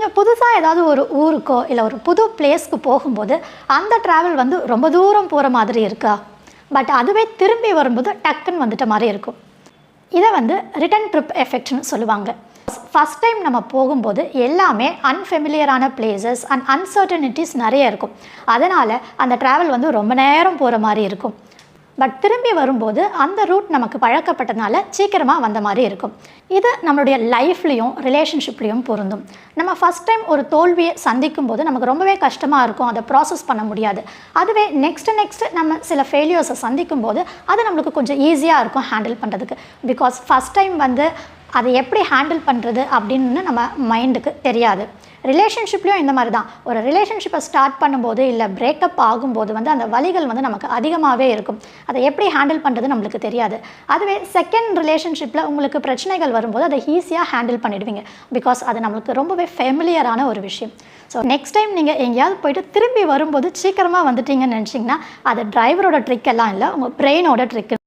நீங்கள் புதுசாக ஏதாவது ஒரு ஊருக்கோ இல்லை ஒரு புது பிளேஸ்க்கு போகும்போது அந்த ட்ராவல் வந்து ரொம்ப தூரம் போகிற மாதிரி இருக்கா? பட் அதுவே திரும்பி வரும்போது டக்குன்னு வந்துட்ட மாதிரி இருக்கும். இதை வந்து ரிட்டன் ட்ரிப் எஃபெக்ட்னு சொல்லுவாங்க. ஃபஸ்ட் டைம் நம்ம போகும்போது எல்லாமே அன்ஃபெமிலியரான பிளேசஸ் அண்ட் அன்சர்டனிட்டிஸ் நிறைய இருக்கும். அதனால் அந்த ட்ராவல் வந்து ரொம்ப நேரம் போகிற மாதிரி இருக்கும். பட் திரும்பி வரும்போது அந்த ரூட் நமக்கு பழக்கப்பட்டனால சீக்கிரமாக வந்த மாதிரி இருக்கும். இது நம்மளுடைய லைஃப்லேயும் ரிலேஷன்ஷிப்லேயும் பொருந்தும். நம்ம ஃபஸ்ட் டைம் ஒரு தோல்வியை சந்திக்கும் போது நமக்கு ரொம்பவே கஷ்டமாக இருக்கும். அதை ப்ராசஸ் பண்ண முடியாது. அதுவே நெக்ஸ்ட்டு நெக்ஸ்ட் நம்ம சில ஃபெயிலியர்ஸை சந்திக்கும் போது அது நம்மளுக்கு கொஞ்சம் ஈஸியாக இருக்கும் ஹேண்டில் பண்ணுறதுக்கு பிகாஸ் ஃபஸ்ட் டைம் வந்து அதை எப்படி ஹேண்டில் பண்ணுறது அப்படின்னு நம்ம மைண்டுக்கு தெரியாது. ரிலேஷன்ஷிப்லேயும் இந்த மாதிரி தான் ஒரு ரிலேஷன்ஷிப்பை ஸ்டார்ட் பண்ணும்போது இல்லை பிரேக்கப் ஆகும்போது வந்து அந்த வழிகள் வந்து நமக்கு அதிகமாகவே இருக்கும். அதை எப்படி ஹேண்டில் பண்ணுறது நம்மளுக்கு தெரியாது. அதுவே செகண்ட் ரிலேஷன்ஷிப்பில் உங்களுக்கு பிரச்சனைகள் வரும்போது அதை ஈஸியாக ஹேண்டில் பண்ணிடுவீங்க. பிகாஸ் அது நம்மளுக்கு ரொம்பவே ஃபெமிலியரான ஒரு விஷயம். ஸோ நெக்ஸ்ட் டைம் நீங்கள் எங்கேயாவது போயிட்டு திரும்பி வரும்போது சீக்கிரமாக வந்துட்டீங்கன்னு நினச்சிங்கன்னா அது டிரைவரோட ட்ரிக் எல்லாம் இல்லை உங்கள் பிரெயினோட ட்ரிக்கு